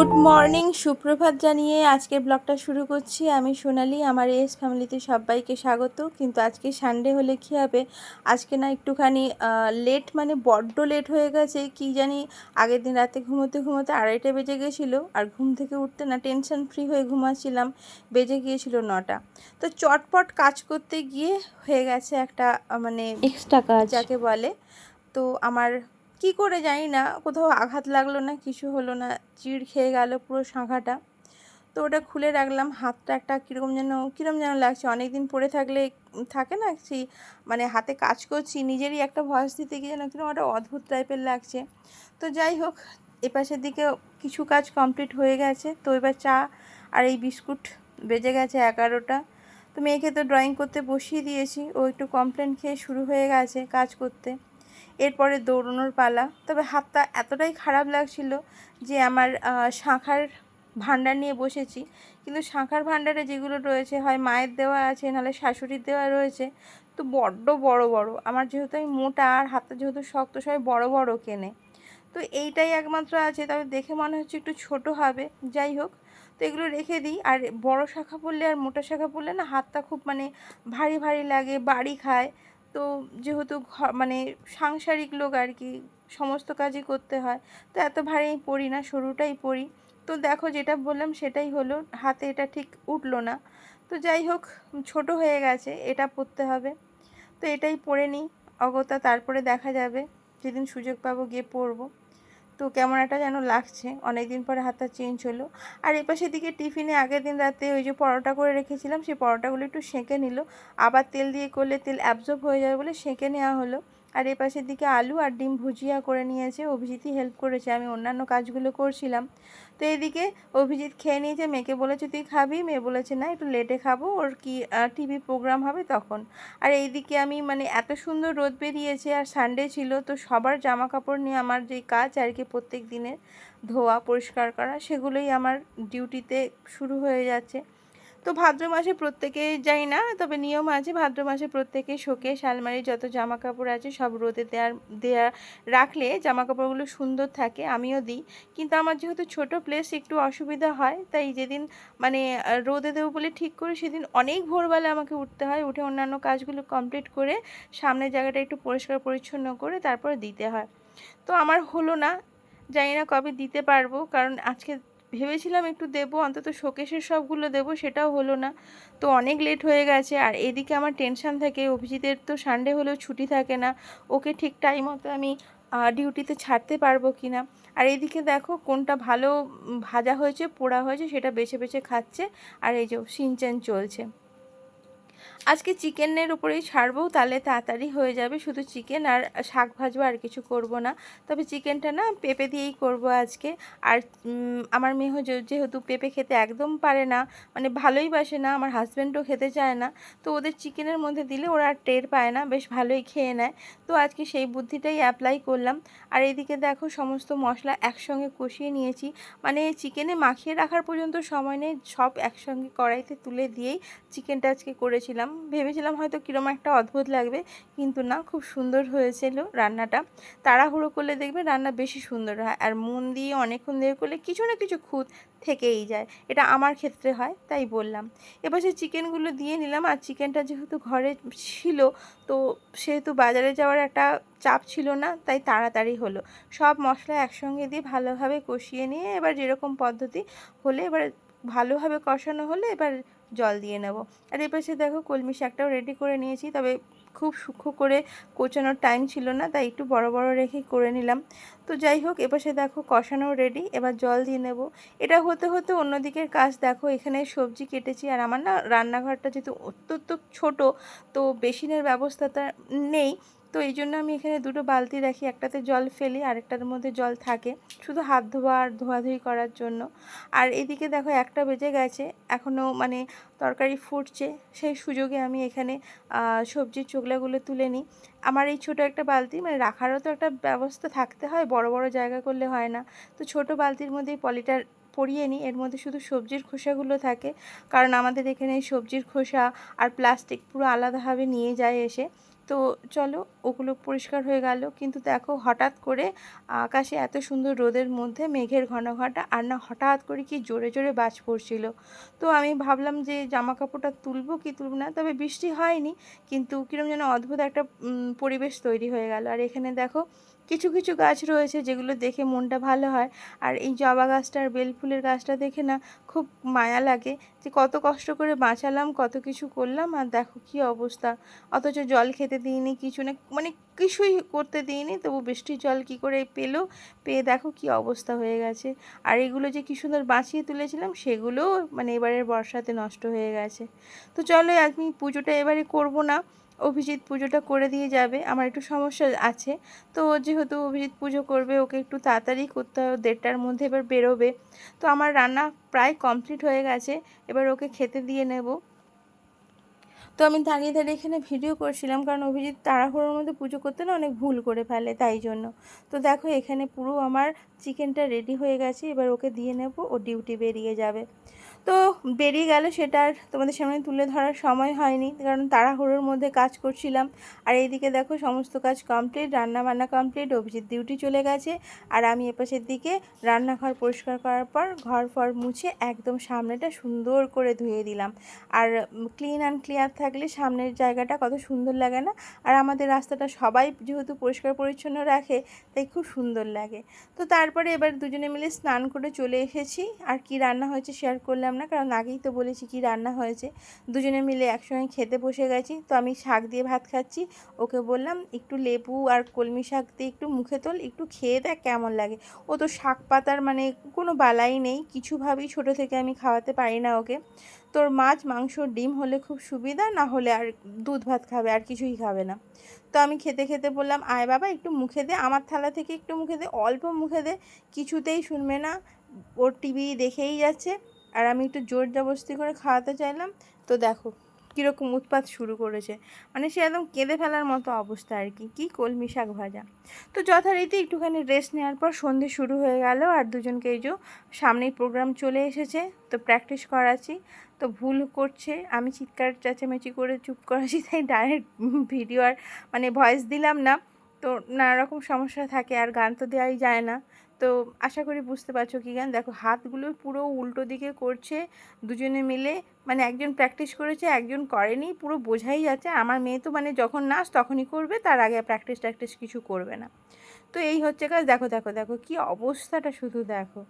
Good morning সুপ্রভাত জানিয়ে আজকের ব্লগটা শুরু করছি। আমি সোনালি আমার এস ফ্যামিলিতে সবাইকে স্বাগত। কিন্তু আজকে সানডে হলে কী হবে? আজকে না একটুখানি লেট মানে বড্ড লেট হয়ে গেছে। কি জানি আগের দিন রাতে ঘুমোতে ঘুমোতে আড়াইটা বেজে গেছিল। আর ঘুম থেকে উঠতে না টেনশন ফ্রি হয়ে ঘুমাচ্ছিলাম। বেজে গিয়েছিল নটা। তো চটপট কাজ করতে গিয়ে হয়ে গেছে একটা মানে এক্সট্রা কাজ। যাকে বলে। তো আমার কি করে জানি না, কোথাও আঘাত লাগল না, কিছু হলো না, চিড় খেয়ে গেল পুরো শাঁখাটা। তো ওটা খুলে রাখলাম, হাতটা একটা কীরকম যেন কীরকম যেন লাগছে। অনেক দিন পরে থাকলে, থাকে না সেই মানে হাতে কাজ করছি, নিজেরই একটা ভয়েস দিতে গিয়ে যেন কীরকম একটা অদ্ভুত টাইপের লাগছে। তো যাই হোক, এপাশের দিকে কিছু কাজ কমপ্লিট হয়ে গেছে। তো এবার চা আর এই বিস্কুট বেজে গেছে এগারোটা। তো মেয়েকে তো ড্রয়িং করতে বসিয়ে দিয়েছি, ও একটু কমপ্লেন খেয়ে শুরু হয়ে গেছে কাজ করতে। এরপরে দৌড়ানোর পালা। তবে হাতটা এতটাই খারাপ লাগছিল যে আমার শাঁখার ভাণ্ডার নিয়ে বসেছি। কিন্তু শাঁখার ভাণ্ডারে যেগুলো রয়েছে, হয় মায়ের দেওয়া আছে, নাহলে শাশুড়ির দেওয়া রয়েছে, তো বড্ড বড় বড়। আমার যেহেতু আমি মোটা, আর হাতটা যেহেতু শক্ত, সবাই বড় বড় কেনে। তো এইটাই একমাত্র আছে, তবে দেখে মনে হচ্ছে একটু ছোট হবে। যাই হোক, তো এগুলো রেখে দিই। আর বড় শাখা পড়লে আর মোটা শাখা পড়লে না, হাতটা খুব মানে ভারী ভারী লাগে, বাড়ি খায়। তো যেহেতু মানে সাংসারিক লোক আর কি, সমস্ত কাজই করতে হয়, তো এত ভারী পড়ি না, সরুটাই পড়ি। তো দেখো যেটা বললাম সেটাই হলো, হাতে এটা ঠিক উঠল না। তো যাই হোক, ছোট হয়ে গেছে, এটা পরতে হবে। তো এটাই পড়ে নিই অগতা তারপরে দেখা যাবে, যেদিন সুযোগ পাবো গিয়ে পরবো তো কেমন একটা যেন লাগছে। অনেক দিন পরে হাতটা চেঞ্জ হলো। আর এপাশে দিকে টিফিনে আগের দিন রাতে ওই যে পরোটা করে রেখেছিলাম সেই পরোটাগুলো একটু সেঁকে নিল। আবার তেল দিয়ে করলে তেল অ্যাবজর্ব হয়ে যাবে বলে সেঁকে নেওয়া হলো। আর এ পাশের দিকে আলু আর ডিম ভুজিয়া করে নিয়েছে। অভিজিৎই হেল্প করেছে। আমি অন্যান্য কাজগুলো করছিলাম। তো এদিকে অভিজিৎ খেয়ে নিয়েছে। মেয়েকে বলেছে, তুই খাবি? মেয়ে বলেছে, না, একটু লেটে খাব। ওর কি টিভি প্রোগ্রাম হবে তখন। আর এইদিকে আমি মানে এত সুন্দর রোদ বেরিয়েছে আর সানডে ছিল। তো সবার জামা কাপড় নিয়ে আমার যে কাজ আর কি প্রত্যেক দিনের ধোয়া, পরিষ্কার করা, সেগুলোই আমার ডিউটিতে শুরু হয়ে যাচ্ছে। তো ভাদ্র মাসে প্রত্যেকে যাই না, তবে নিয়ম আছে ভাদ্র মাসে প্রত্যেকে শোকে শালমারি যত জামা কাপড় আছে সব রোদে দেওয়ার দেয়া রাখলে জামা কাপড়গুলো সুন্দর থাকে, আমিও দিই। কিন্তু আমার যেহেতু ছোট প্লেস একটু অসুবিধা হয়, তাই যেদিন মানে রোদে দেবো বলে ঠিক করে সেদিন অনেক ভোরবেলা আমাকে উঠতে হয়, উঠে অন্যান্য কাজগুলো কমপ্লিট করে সামনের জায়গাটা একটু পরিষ্কার পরিচ্ছন্ন করে তারপর দিতে হয়। তো আমার হলো না, জানি না কবে দিতে পারব, কারণ আজকে ভেবেছিলাম একটু দেবো, অন্তত শোকেশের সবগুলো দেবো, সেটাও হলো না। তো অনেক লেট হয়ে গেছে, আর এদিকে আমার টেনশান থাকে, অভিজিতের তো সানডে হলেও ছুটি থাকে না, ওকে ঠিক টাইম মতো আমি ডিউটিতে ছাড়তে পারব কি না আর এদিকে দেখো কোনটা ভালো ভাজা হয়েছে, পোড়া হয়েছে, সেটা বেছে বেছে খাচ্ছে, আর এই যে সিনচেন চলছে। আজকে চিকেনের উপরেই ছাড়বো, তাহলে তাড়াতাড়ি হয়ে যাবে। শুধু চিকেন আর শাক ভাজবো আর কিছু করব না। তবে চিকেনটা না পেঁপে দিয়েই করব আজকে। আর আমার মেয়ে যেহেতু পেঁপে খেতে একদম পারে না মানে ভালোই বাসে না, আমার হাজব্যান্ডও খেতে চায় না, তো ওদের চিকেনের মধ্যে দিলে ওরা আর টের পায় না, বেশ ভালোই খেয়ে নেয়। তো আজকে সেই বুদ্ধিটাই অ্যাপ্লাই করলাম। আর এইদিকে দেখো সমস্ত মশলা একসঙ্গে কষিয়ে নিয়েছি। মানে চিকেনে মাখিয়ে রাখার পর্যন্ত সময় নেই, সব একসঙ্গে কড়াইতে তুলে দিয়েই চিকেনটা আজকে করেছিলাম। ভেবেছিলাম হয়তো কীরকম একটা অদ্ভুত লাগবে, কিন্তু না, খুব সুন্দর হয়েছিল রান্নাটা। তাড়াহুড়ো করলে দেখবে রান্না বেশি সুন্দর হয়, আর মন দিয়ে অনেকক্ষণ ধরে করলে কিছু না কিছু খুঁত থেকেই যায়। এটা আমার ক্ষেত্রে হয়, তাই বললাম। এবার সে চিকেনগুলো দিয়ে নিলাম, আর চিকেনটা যেহেতু ঘরে ছিল, তো সেহেতু বাজারে যাওয়ার একটা চাপ ছিল না, তাই তাড়াতাড়ি হলো। সব মশলা একসঙ্গে দিয়ে ভালোভাবে কষিয়ে নিয়ে, এবার যেরকম পদ্ধতি হলে, এবার ভালোভাবে কষানো হলে, এবার জল দিয়ে নেব। আর এ পাশে দেখো কলমি শাকটাও রেডি করে নিয়েছি, তবে খুব সূক্ষ্ম করে কোচানোর টাইম ছিল না, তাই একটু বড় বড় রেখে করে নিলাম। তো যাই হোক এপাশে দেখো কষানো রেডি এবার জল দিয়ে নেব। এটা হতে হতে অন্যদিকের কাজ দেখো, এখানে সবজি কেটেছি, আর আমার না রান্নাঘরটা যেহেতু অত্যন্ত ছোট, তো বেসিনের ব্যবস্থাটা নেই তো এই জন্য আমি এখানে দুটো বালতি রাখি, একটাতে জল ফেলি, আরেকটার মধ্যে জল থাকে। শুধু হাত ধোয়া আর ধোয়াধুয়ি করার জন্য। আর এদিকে দেখো একটা বেজে গেছে এখনও মানে তরকারি ফুটছে। সেই সুযোগে আমি এখানে সবজির চোগলাগুলো তুলে নিই। আমার এই ছোট একটা বালতি মানে রাখারও তো একটা ব্যবস্থা থাকতে হয়, বড় বড় জায়গা করলে হয় না। তো ছোট বালতির মধ্যেই পলিটার পরিয়ে নিই, এর মধ্যে শুধু সবজির খোসাগুলো থাকে। কারণ আমাদের এখানে সবজির খোসা আর প্লাস্টিক পুরো আলাদাভাবে নিয়ে যায় এসে। তো চলো, ওগুলো পরিষ্কার হয়ে গেল। কিন্তু দেখো, হঠাৎ করে আকাশে এত সুন্দর রোদের মধ্যে মেঘের ঘন ঘটা আর না হঠাৎ করে কি জোরে জোরে বাজ পড়ছিল। তো আমি ভাবলাম যে জামা কাপড়টা তুলবো কি তুলবো না, তবে বৃষ্টি হয়নি, কিন্তু কীরকম যেন অদ্ভুত একটা পরিবেশ তৈরি হয়ে গেল। আর এখানে দেখো, কিছু কিছু গাছ রয়েছে যেগুলো দেখে মনটা ভালো হয়। আর এই জবা গাছটা আর বেল ফুলের গাছটা দেখে না খুব মায়া লাগে যে কত কষ্ট করে বাঁচালাম, কত কিছু করলাম, আর দেখো কি অবস্থা। অথচ জল খেতে দিইনি, কিছু না মানে কিছুই করতে দিইনি, তবু বৃষ্টির জল কি করে পেল, পেয়ে দেখো কি অবস্থা হয়ে গেছে। আর এগুলো যে কি সুন্দর বাঁচিয়ে তুলেছিলাম সেগুলোও মানে এবারের বর্ষাতে নষ্ট হয়ে গেছে। তো চলো আমি পুজোটা এবারে করব না, অভিজিৎ পুজোটা করে দিয়ে যাবে, আমার একটু সমস্যা আছে। তো যেহেতু অভিজিৎ পুজো করবে, ওকে একটু তাড়াতাড়ি করতে হবে, দেড়টার মধ্যে এবার বেরোবে। তো আমার রান্না প্রায় কমপ্লিট হয়ে গেছে, এবার ওকে খেতে দিয়ে নেব। তো আমি দাঁড়িয়ে দাঁড়িয়ে এখানে ভিডিও করছিলাম। কারণ অভিজিৎ তাড়াহুড়োর মধ্যে পুজো করতে না অনেক ভুল করে ফেলে, তাই জন্য। তো দেখো, এখানে পুরো আমার চিকেনটা রেডি হয়ে গেছে। এবার ওকে দিয়ে নেব, ও ডিউটি বেরিয়ে যাবে। তো বেরিয়ে গেল, সেটা আর তোমাদের সামনে তুলে ধরার সময় হয়নি। কারণ তাড়াহুড়োর মধ্যে কাজ করছিলাম। আর এইদিকে দেখো, সমস্ত কাজ কমপ্লিট রান্না বান্না কমপ্লিট অভিজিৎ ডিউটি চলে গেছে। আর আমি এপাশের দিকে রান্নাঘর পরিষ্কার করার পর ঘর ফর মুছে একদম সামনেটা সুন্দর করে ধুয়ে দিলাম। আর ক্লিন অ্যান্ড ক্লিয়ার থাকলে সামনের জায়গাটা কত সুন্দর লাগে না? আর আমাদের রাস্তাটা সবাই যেহেতু পরিষ্কার পরিচ্ছন্ন রাখে, তাই খুব সুন্দর লাগে। তো তারপরে এবার দুজনে মিলে স্নান করে চলে এসেছি। আর কি রান্না হয়েছে শেয়ার করলাম না, কারণ আগেই তো বলেছি কি রান্না হয়েছে। দুজনে মিলে একসঙ্গে খেতে বসে গেছি, তো আমি শাক দিয়ে ভাত খাচ্ছি। ওকে বললাম, একটু লেবু আর কলমি শাক দিয়ে একটু মুখে তোল, একটু খেয়ে দেখ কেমন লাগে। ও তো শাক পাতার মানে কোনো বালাই নেই কিছুভাবেই ছোটো থেকে আমি খাওয়াতে পারি না ওকে। তোর মাছ, মাংস, ডিম হলে খুব সুবিধা, না হলে আর দুধ ভাত খাবে, আর কিছুই খাবে না। তো আমি খেতে খেতে বললাম, আয় বাবা, একটু মুখে দে, আমার থালা থেকে একটু মুখে দে, অল্প মুখে দে, কিছুতেই শুনবে না। ওর টিভি দেখেই যাচ্ছে। আর আমি একটু জোর জবস্তি করে খাওয়াতে চাইলাম, তো দেখো কীরকম উৎপাত শুরু করেছে। মানে সে একদম কেঁদে ফেলার মতো অবস্থা আর কি, কী কলমি শাক ভাজা। তো যথারীতি একটুখানি রেস্ট নেওয়ার পর সন্ধে শুরু হয়ে গেল আর দুজনকে এই যে সামনেই প্রোগ্রাম চলে এসেছে, তো প্র্যাকটিস করাচ্ছি। তো ভুল করছে, আমি চিৎকার চেঁচামেচি করে চুপ করাচ্ছি, তাই ডাইরেক্ট ভিডিও আর মানে ভয়েস দিলাম না। তো নানা রকম সমস্যা থাকে আর গান তো দেওয়াই যায় না। তো আশা করি বুঝতে পারছ কি গান। দেখো, হাতগুলো পুরো উল্টো দিকে করছে, দুজনে মিলে মানে একজন প্র্যাকটিস করেছে, একজন করেনি, পুরো বোঝাই যাচ্ছে। আমার মেয়ে তো মানে যখন নাচ তখনই করবে, তার আগে প্র্যাকটিস ট্র্যাকটিস কিছু করবে না। তো এই হচ্ছে কাজ। দেখো দেখো দেখো, কি অবস্থাটা শুধু দেখো।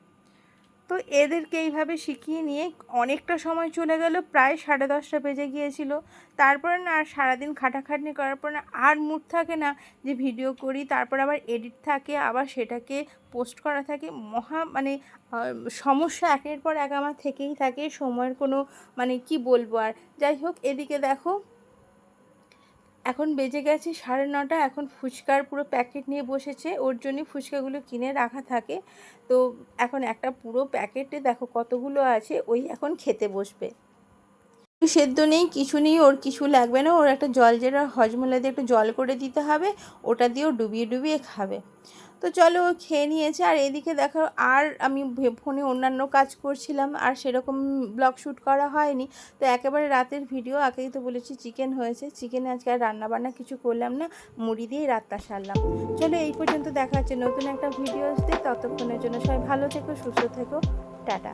তো এদেরকে এইভাবে শিখিয়ে নিয়ে অনেকটা সময় চলে গেল, প্রায় সাড়ে দশটা বেজে গিয়েছিল। তারপরে না আর সারাদিন খাটাখাটনি করার পর না আর মুড থাকে না যে ভিডিও করি, তারপর আবার এডিট থাকে, আবার সেটাকে পোস্ট করা থাকে। মহা মানে সমস্যা একের পর এক আমার থেকেই থাকে। সময়ের কোনো মানে কি বলব আর? যাই হোক, এদিকে দেখো এখন বেজে গেছে সাড়ে নটা, এখন ফুচকার পুরো প্যাকেট নিয়ে বসেছে, ওর জন্যই ফুচকাগুলো কিনে রাখা থাকে। তো এখন একটা পুরো প্যাকেটে দেখো কতগুলো আছে, ওই এখন খেতে বসবে। সেদ্ধ নেই, কিছু নেই, ওর কিছু লাগবে না, ওর একটা জল যেটা হজমলা দিয়ে একটু জল করে দিতে হবে, ওটা দিয়েও ডুবিয়ে ডুবিয়ে খাবে। তো চলো খেয়ে নিয়েছে আর এদিকে দেখো, আর আমি ফোনে অন্যান্য কাজ করছিলাম, আর সেরকম ব্লগ শ্যুট করা হয়নি। তো একেবারে রাতের ভিডিও, আগেই তো বলেছি চিকেন হয়েছে। চিকেনে আজকে আর রান্নাবান্না কিছু করলাম না, মুড়ি দিয়ে রাতটা সারলাম। চলো এই পর্যন্ত দেখা হচ্ছে নতুন একটা ভিডিও আসতে ততক্ষণের জন্য সবাই ভালো থেকো, সুস্থ থেকো, টাটা।